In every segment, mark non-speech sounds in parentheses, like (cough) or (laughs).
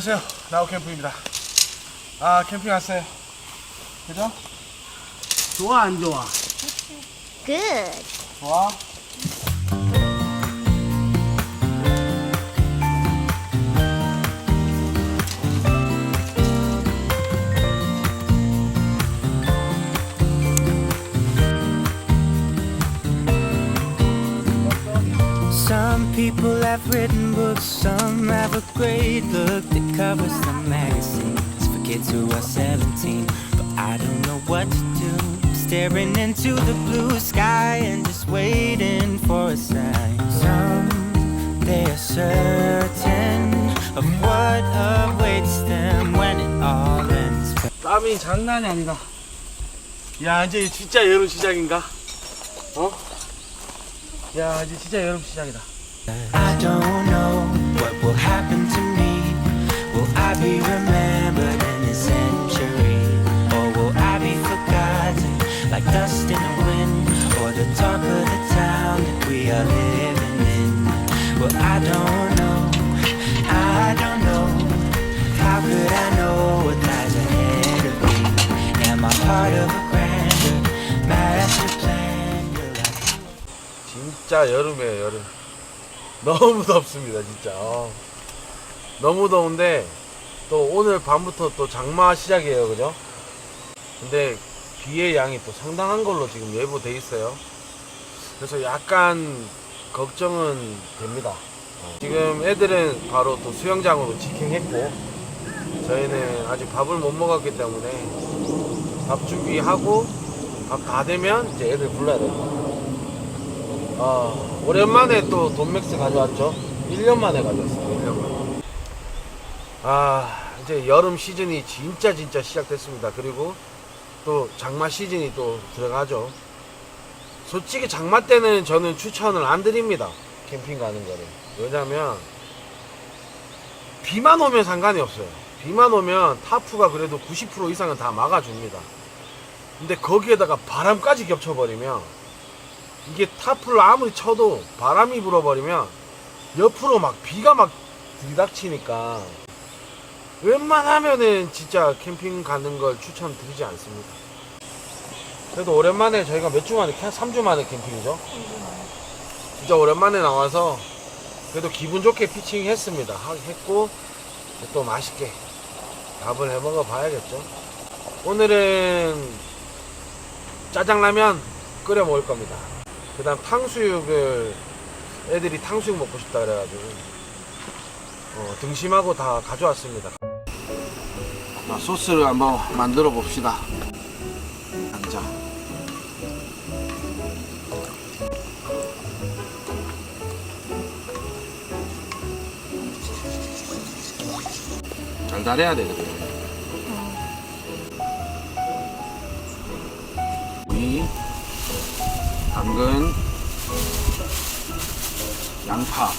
안녕하세요. 나우 캠프입니다. 아, 캠핑 왔어요. 그죠? 좋아 안 좋아? Good. 좋아. People have written books, some have a great look that covers some magazines for kids who are 17. But I don't know what to do. Staring into the blue sky and just waiting for a sign. Some they are certain of what awaits them when it all ends. 땀이 장난이 아니다. 야, 이제 진짜 여름 시작인가? 어? 야, 이제 진짜 여름 시작이다. I don't know what will happen to me. Will I be remembered in this century? Or will I be forgotten like dust in the wind? Or the talk of the town that we are living in? Well, I don't know. I don't know. How could I know what lies ahead of me? Am I part of a grander master plan? 진짜 여름이에요, 여름. 너무 덥습니다, 진짜. 어. 너무 더운데, 또 오늘 밤부터 또 장마 시작이에요, 그죠? 근데 비의 양이 또 상당한 걸로 지금 예보돼 있어요. 그래서 약간 걱정은 됩니다. 어. 지금 애들은 바로 또 수영장으로 직행했고, 저희는 아직 밥을 못 먹었기 때문에 밥 준비하고 밥 다 되면 이제 애들 불러야 됩니다. 아, 오랜만에 또 돈맥스 가져왔죠. 1년 만에 가져왔어요. 1년 만에. 아, 이제 여름 시즌이 진짜 진짜 시작됐습니다. 그리고 또 장마 시즌이 또 들어가죠. 솔직히 장마 때는 저는 추천을 안 드립니다. 캠핑 가는 거를. 왜냐면 비만 오면 상관이 없어요. 비만 오면 타프가 그래도 90% 이상은 다 막아줍니다. 근데 거기에다가 바람까지 겹쳐버리면 이게 타프를 아무리 쳐도 바람이 불어버리면 옆으로 막 비가 막 들이닥치니까 웬만하면은 진짜 캠핑 가는 걸 추천드리지 않습니다. 그래도 오랜만에 저희가 몇 주 만에, 한 3주 만에 캠핑이죠? 진짜 오랜만에 나와서 그래도 기분 좋게 피칭 했습니다. 하- 했고 또 맛있게 밥을 해 먹어 봐야겠죠. 오늘은 짜장라면 끓여 먹을 겁니다. 그 다음 탕수육을 애들이 탕수육 먹고 싶다 그래가지고 어, 등심하고 다 가져왔습니다. 자, 소스를 한번 만들어 봅시다. 자. 달달해야 되거든. 이 당근, 양파,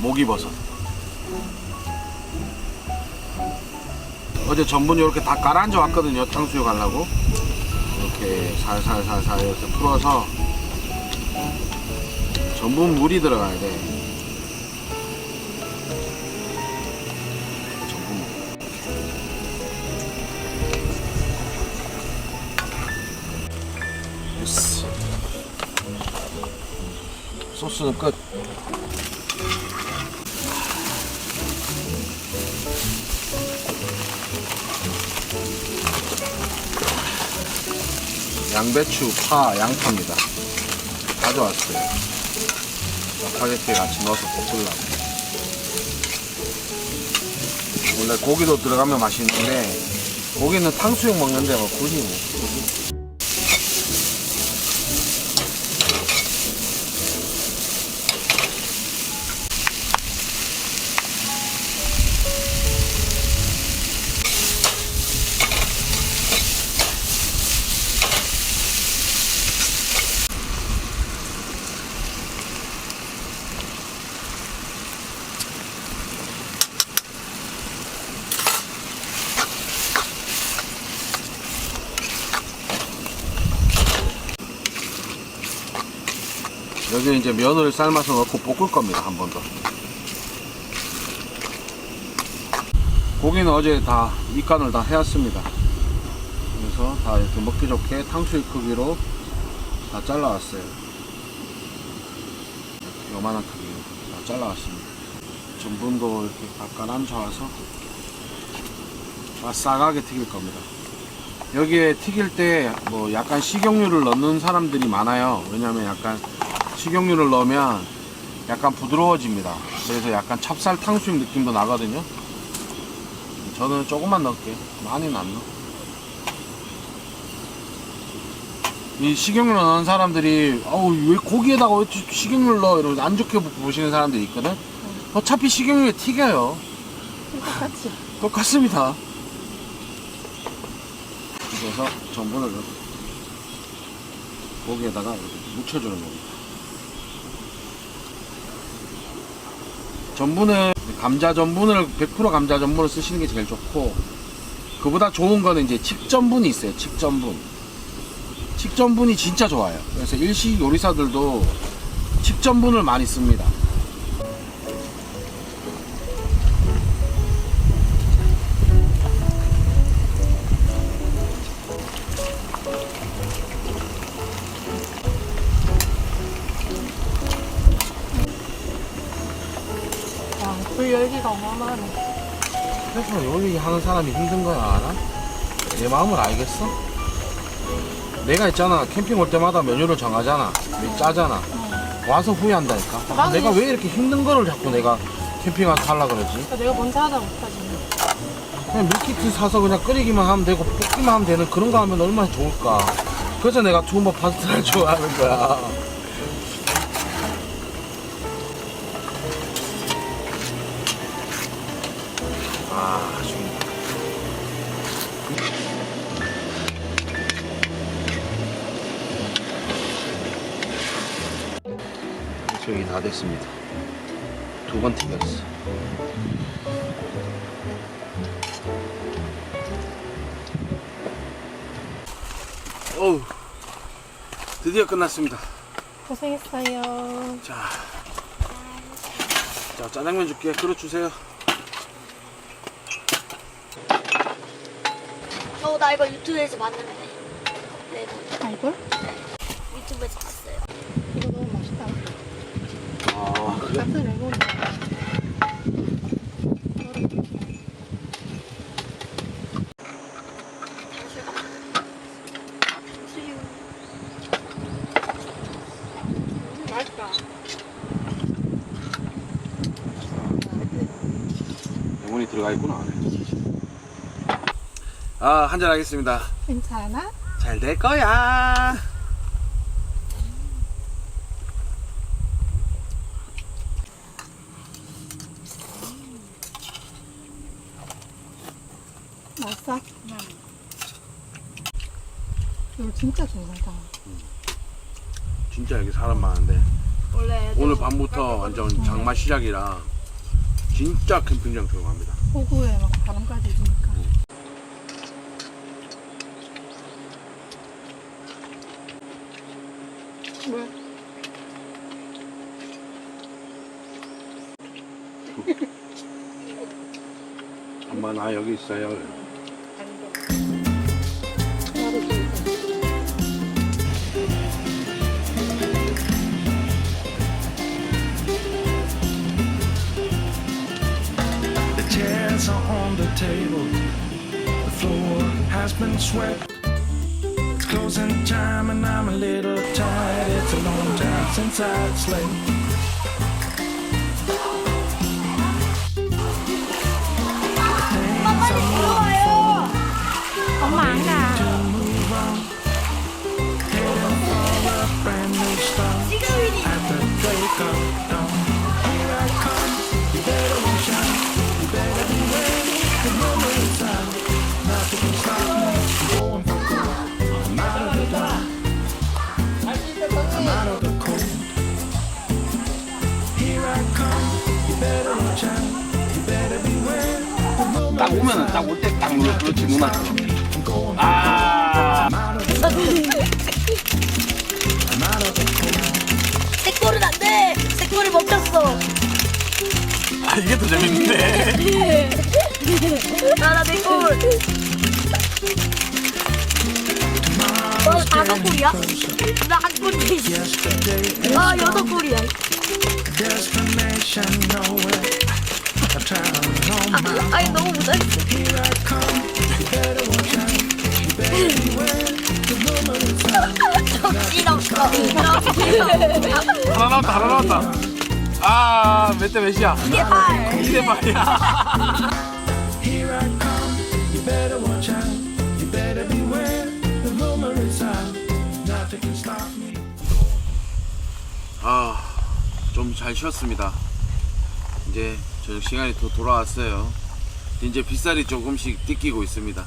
목이버섯. 어제 전분 이렇게 다 가라앉아 왔거든요. 탕수육 하려고. 이렇게 살살살살 이렇게 풀어서 전분 물이 들어가야 돼. 소스는 끝. 양배추, 파, 양파입니다. 가져왔어요. 스파게티에 같이 넣어서 볶으려고. 원래 고기도 들어가면 맛있는데, 고기는 탕수육 먹는데 뭐 굳이 뭐. 여기 이제 면을 삶아서 넣고 볶을 겁니다 한 번 더. 고기는 어제 다 밑간을 다 해왔습니다. 그래서 다 이렇게 먹기 좋게 탕수육 크기로 다 잘라왔어요. 요만한 크기로 다 잘라왔습니다. 전분도 이렇게 약간 얹혀와서 바싹하게 튀길 겁니다. 여기에 튀길 때 뭐 약간 식용유를 넣는 사람들이 많아요. 왜냐면 약간 식용유를 넣으면 약간 부드러워집니다. 그래서 약간 찹쌀 탕수육 느낌도 나거든요. 저는 조금만 넣을게요. 많이는 안 넣어. 이 식용유 넣는 사람들이 어우 왜 고기에다가 왜 식용유를 넣어 이러면서 안 좋게 보시는 사람들이 있거든. 어차피 식용유에 튀겨요. 똑같이. (laughs) 똑같습니다. 그래서 전분을 넣고 고기에다가 이렇게 묻혀주는 겁니다. 전분은 감자 전분을 100% 감자 전분을 쓰시는 게 제일 좋고 그보다 좋은 거는 이제 칡전분이 있어요. 칡전분. 칡전분이 진짜 좋아요. 그래서 일식 요리사들도 칡전분을 많이 씁니다. 하는 사람이 힘든 거야 알아? 내 마음을 알겠어? 내가 있잖아 캠핑 올 때마다 메뉴를 정하잖아. 짜잖아. 와서 후회한다니까. 아, 내가 이- 왜 이렇게 힘든 거를 자꾸 내가 캠핑 와서 하려 그러지? 그러니까 내가 먼저 하다 못하지. 그냥 밀키트 사서 그냥 끓이기만 하면 되고 볶기만 하면 되는 그런 거 하면 얼마나 좋을까? 그래서 내가 투움바 파스타를 (laughs) 좋아하는 거야. 아 저기 다 됐습니다 두 번 튀겼어 어우 드디어 끝났습니다 고생했어요. 자, 자 짜장면 줄게 그릇 주세요 어, 나 이거 유튜브에서 봤는데. 네, 알걸? 유튜브에서 봤어요. 이거 너무 맛있다. 아 그래? 같은 레고. 수유. 맛있다. 영혼이 들어가 있구나 안에 아 한잔 하겠습니다 괜찮아? 잘 될 거야 맛있어? 이거 진짜 좋아하다. 진짜 여기 사람 많은데 원래 오늘 밤부터 완전 장마 시작이라 진짜 캠핑장 들어갑니다 호구에 막 바람까지 부니까. 엄마 나 여기 있어요 나도 좋아. The chairs are on the table. The floor has been swept. It's closing time and I'm a little tired. It's a and touch, like 딱 오면은. 딱 올 때 딱 눌러 그렇지 누나 아. 색골은 안 돼! 색골이 먹혔어! 아, 이게 더 재밌는데 나나 내 골. 너 다섯 골이야? 나 한 골이. Yesterday 아 여섯 골이야. destination nowhere. My 아니 너무. 정신없어. 하나 나왔다 하나 나왔다 아 몇 대 몇이야 이게 발. 2대 8이야 Here I come. You better watch out. You better beware. The rumor is out. Nothing can stop me. 아좀 잘 쉬었습니다 이제 저녁 시간이 더 돌아왔어요. 이제 빗살이 조금씩 띠끼고 있습니다.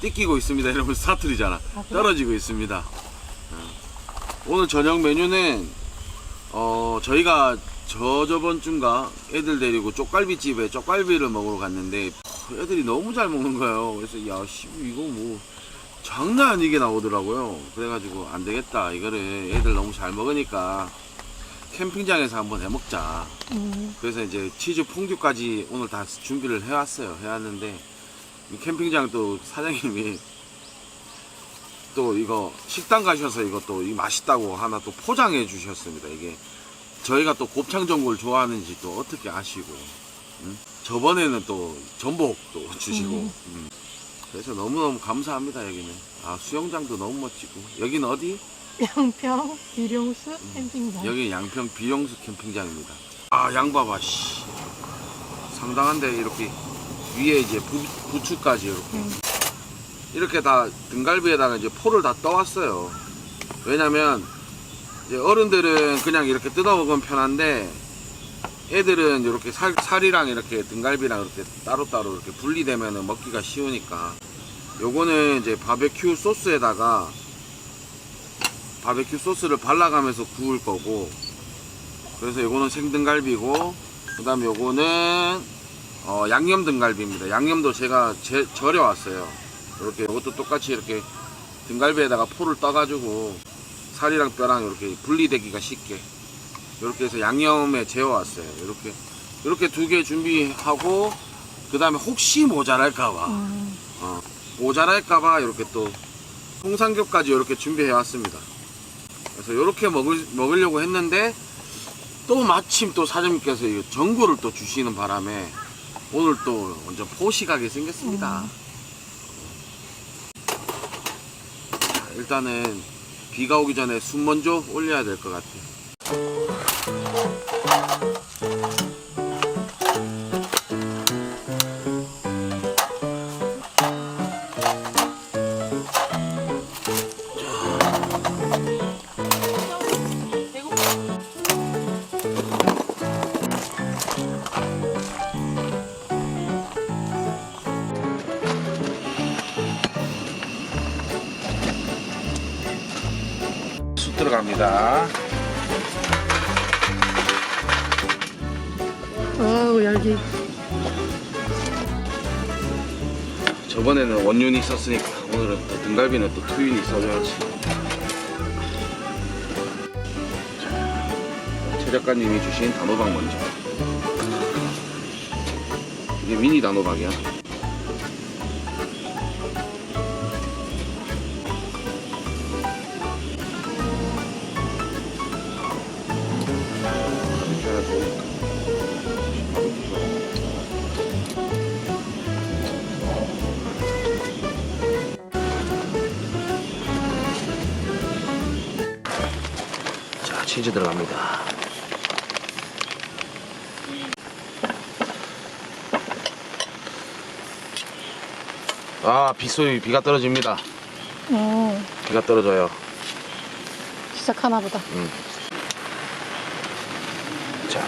띠끼고 있습니다. 이러면 사투리잖아. 떨어지고 있습니다. 어. 오늘 저녁 메뉴는 어 저희가 저 저번 주인가 애들 데리고 쪽갈비 집에 쪽갈비를 먹으러 갔는데 애들이 너무 잘 먹는 거예요. 그래서 야 씨 이거 뭐 장난 아니게 나오더라고요. 그래가지고 안 되겠다. 이거를 애들 너무 잘 먹으니까 캠핑장에서 한번 해먹자 그래서 이제 치즈 퐁듀까지 오늘 다 준비를 해왔어요 해왔는데 이 캠핑장 또 사장님이 또 이거 식당 가셔서 이거 또이 맛있다고 하나 또 포장해 주셨습니다 이게 저희가 또 곱창 전골 좋아하는지 또 어떻게 아시고 음? 저번에는 또 전복도 주시고 음. 그래서 너무너무 감사합니다 여기는 아 수영장도 너무 멋지고 여기는 어디? 양평 비룡수 캠핑장. 여기 양평 비용수 캠핑장입니다. 아 양 봐봐 씨 상당한데 이렇게 위에 이제 부, 부추까지 이렇게 이렇게 다 등갈비에다가 이제 포를 다 떠왔어요. 왜냐면 이제 어른들은 그냥 이렇게 뜯어 먹으면 편한데 애들은 이렇게 살, 살이랑 이렇게 등갈비랑 이렇게 따로따로 이렇게 분리되면 먹기가 쉬우니까 요거는 이제 바베큐 소스에다가 바베큐 소스를 발라가면서 구울 거고. 그래서 요거는 생등갈비고 그 다음에 요거는 어, 양념 등갈비입니다. 양념도 제가 제, 절여 왔어요. 이렇게 이것도 똑같이 이렇게 등갈비에다가 포를 떠가지고 살이랑 뼈랑 이렇게 분리되기가 쉽게. 이렇게 해서 양념에 재워왔어요. 이렇게 이렇게 두 개 준비하고 그 다음에 혹시 모자랄까봐. 어, 모자랄까봐 이렇게 또 통삼겹까지 이렇게 준비해 왔습니다 그래서 이렇게 먹을, 먹으려고 했는데 또 마침 또 사장님께서 이 전골을 또 주시는 바람에 오늘 또 완전 포식하게 생겼습니다. 자, 일단은 비가 오기 전에 숨 먼저 올려야 될 것 같아요. 저번에는 원윤이 있었으니까 오늘은 또 등갈비는 또 투윤이 있어줘야지. 자, 최 작가님이 주신 단호박 먼저. 이게 미니 단호박이야. 아, 빗소리 비가 떨어집니다. 어 비가 떨어져요. 시작하나 보다. 자,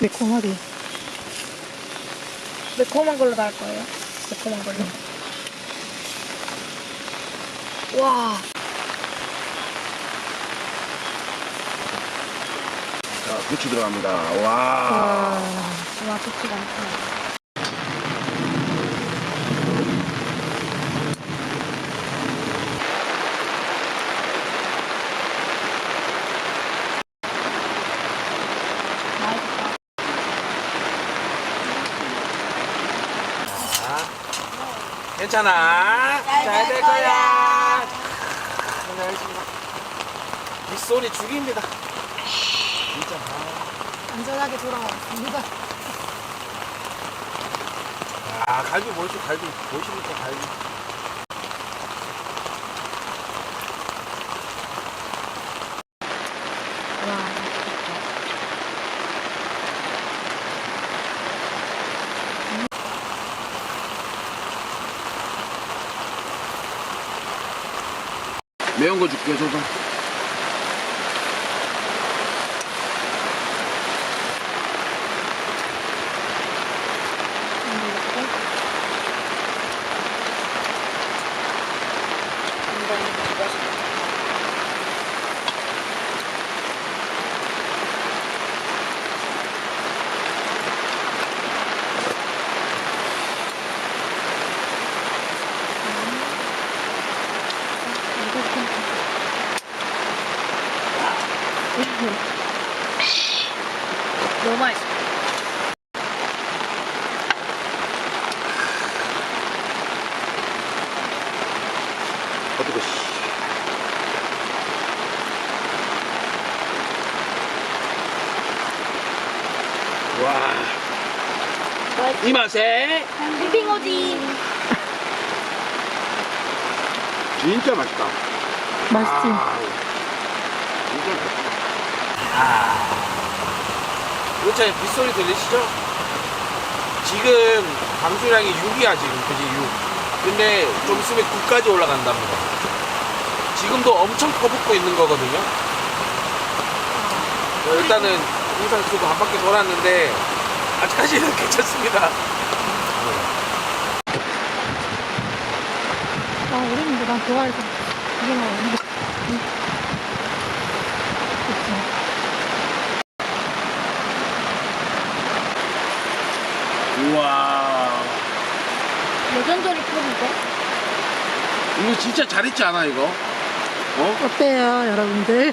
매콤하게. 매콤한 걸로 나올 거예요. 매콤한 걸로. 와. 배추 들어갑니다. 와. 와, 와 배추 많다. 아, 괜찮아. 잘 될 거야. 오늘 이 손이 죽입니다. 안전하게 돌아왔습니다. 아, 갈비 뭐죠? 갈비. 보시니까 갈비. 매운 거 줄게, 저도. 이 맛에 빙빙어지. 진짜 맛있다. 맛있지? 아, 진짜 맛있다. 아. 요차에 빗소리 들리시죠? 지금 방수량이 6이야 지금 그지 6. 근데 좀 있으면 9까지 올라간답니다. 지금도 엄청 퍼붓고 있는 거거든요. 어, 일단은 공상 쓰고 한 바퀴 돌았는데 아직까지는 괜찮습니다. 아, 우리는 난 좋아해서 이게 나오는데. 우와. 여전전이 푸는데? 이거 진짜 잘했지 않아 이거? 어? 어때요, 여러분들?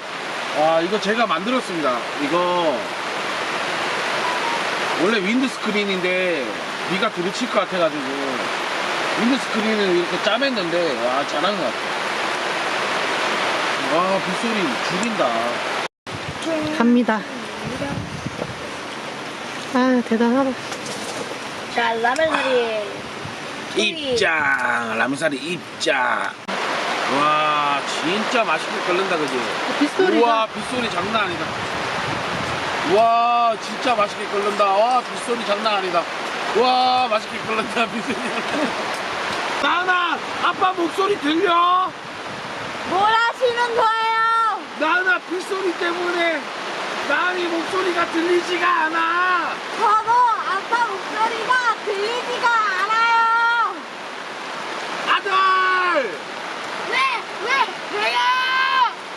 아 이거 제가 만들었습니다 이거 원래 윈드 스크린인데 비가 들이칠 것 같아가지고 윈드 스크린을 이렇게 짜맸는데 와 잘한 것 같아 와 빗소리 죽인다 갑니다. 아, 대단하다. 자, 라면 사리. 소리. 입장 라면사리 입장 와 진짜 맛있게 끓는다 그지 빗소리가 우와 빗소리 장난 아니다 와 진짜 맛있게 끓는다 와 빗소리 장난 아니다 와 맛있게 끓는다 빗소리 (laughs) 나나 아빠 목소리 들려 뭘 하시는 거예요? 나나 빗소리 때문에 나니 목소리가 들리지가 않아 저도 아빠 목소리가 들리지가 않아요. 아들 왜? 왜? 왜요?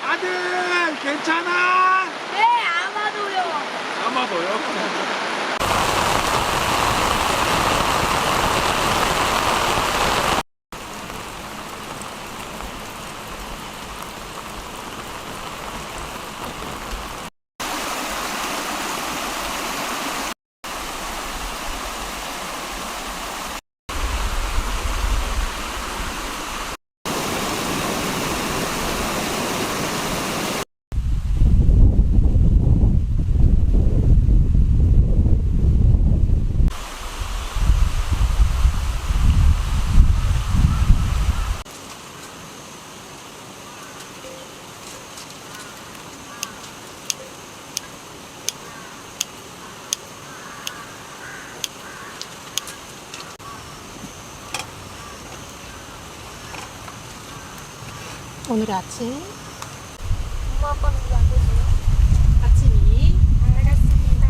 아들 괜찮아. 아마 오늘의 아침. 엄마 아빠는 왜안 되세요? 아침이 알겠습니다.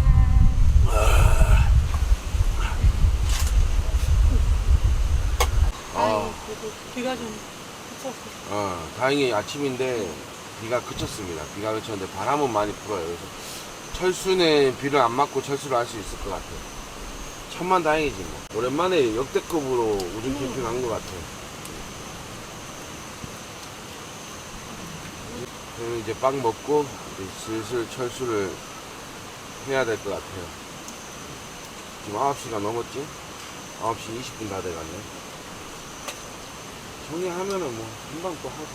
아. 그래도 비가 좀 그쳤어. 어, 다행히 아침인데 비가 그쳤습니다. 비가 그쳤는데 바람은 많이 불어요. 그래서 철수는 비를 안 맞고 철수를 할 수 있을 것 같아요. 천만 다행이지 뭐. 오랜만에 역대급으로 우중 캠핑 한것 같아요. 그럼 이제 빵 먹고 이제 슬슬 철수를 해야 될 것 같아요. 지금 9시가 넘었지? 9시 20분 다 돼갔네. 정리하면은 뭐 금방 또 하고.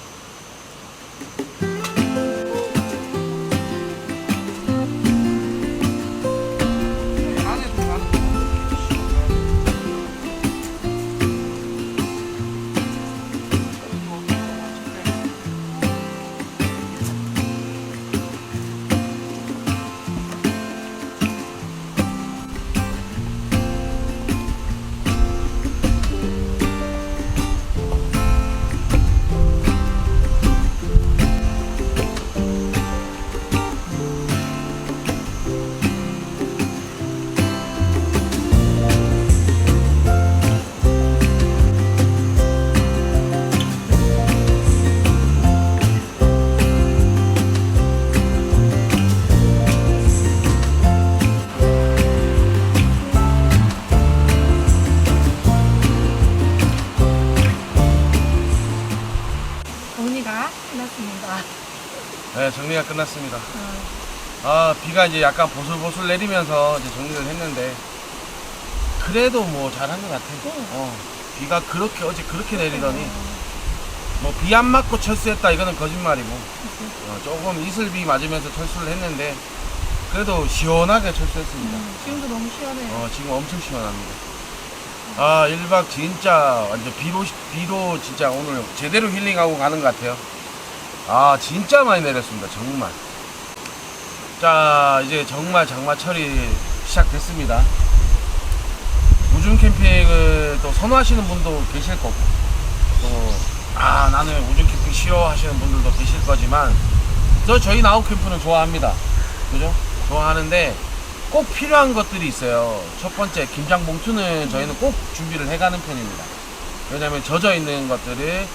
끝났습니다. 아, 비가 이제 약간 보슬보슬 내리면서 이제 정리를 했는데, 그래도 뭐 잘한 것 같아. 어, 비가 그렇게, 어제 그렇게 내리더니, 뭐 비 안 맞고 철수했다, 이거는 거짓말이고, 어, 조금 이슬비 맞으면서 철수를 했는데, 그래도 시원하게 철수했습니다. 지금도 너무 시원해요. 어, 지금 엄청 시원합니다. 아, 1박 진짜 완전 비로, 비로 진짜 오늘 제대로 힐링하고 가는 것 같아요. 아, 진짜 많이 내렸습니다. 정말. 자, 이제 정말 장마철이 시작됐습니다. 우중 캠핑을 또 선호하시는 분도 계실 거고, 또, 아, 나는 우중 캠핑 싫어하시는 분들도 계실 거지만, 저 저희 나우 캠프는 좋아합니다. 그죠? 좋아하는데, 꼭 필요한 것들이 있어요. 첫 번째, 김장 봉투는 저희는 꼭 준비를 해가는 편입니다. 왜냐면 젖어 있는 것들을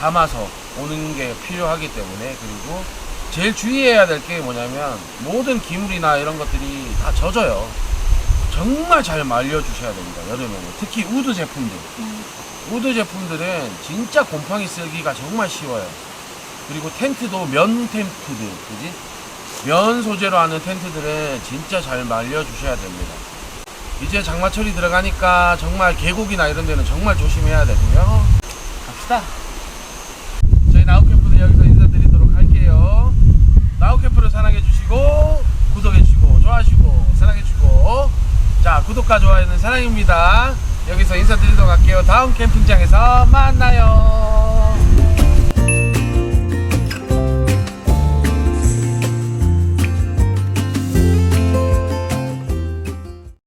담아서 오는 게 필요하기 때문에 그리고 제일 주의해야 될 게 뭐냐면 모든 기물이나 이런 것들이 다 젖어요. 정말 잘 말려주셔야 됩니다. 여름에는 특히 우드 제품들. 우드 제품들은 진짜 곰팡이 쓰기가 정말 쉬워요. 그리고 텐트도 면 텐트들, 그지? 면 소재로 하는 텐트들은 진짜 잘 말려주셔야 됩니다. 이제 장마철이 들어가니까 정말 계곡이나 이런 데는 정말 조심해야 되고요. 갑시다. 저희 나우캠프는 여기서 인사드리도록 할게요. 나우캠프를 사랑해주시고, 구독해주시고, 좋아하시고, 사랑해주시고, 자, 구독과 좋아요는 사랑입니다. 여기서 인사드리도록 할게요. 다음 캠핑장에서 만나요.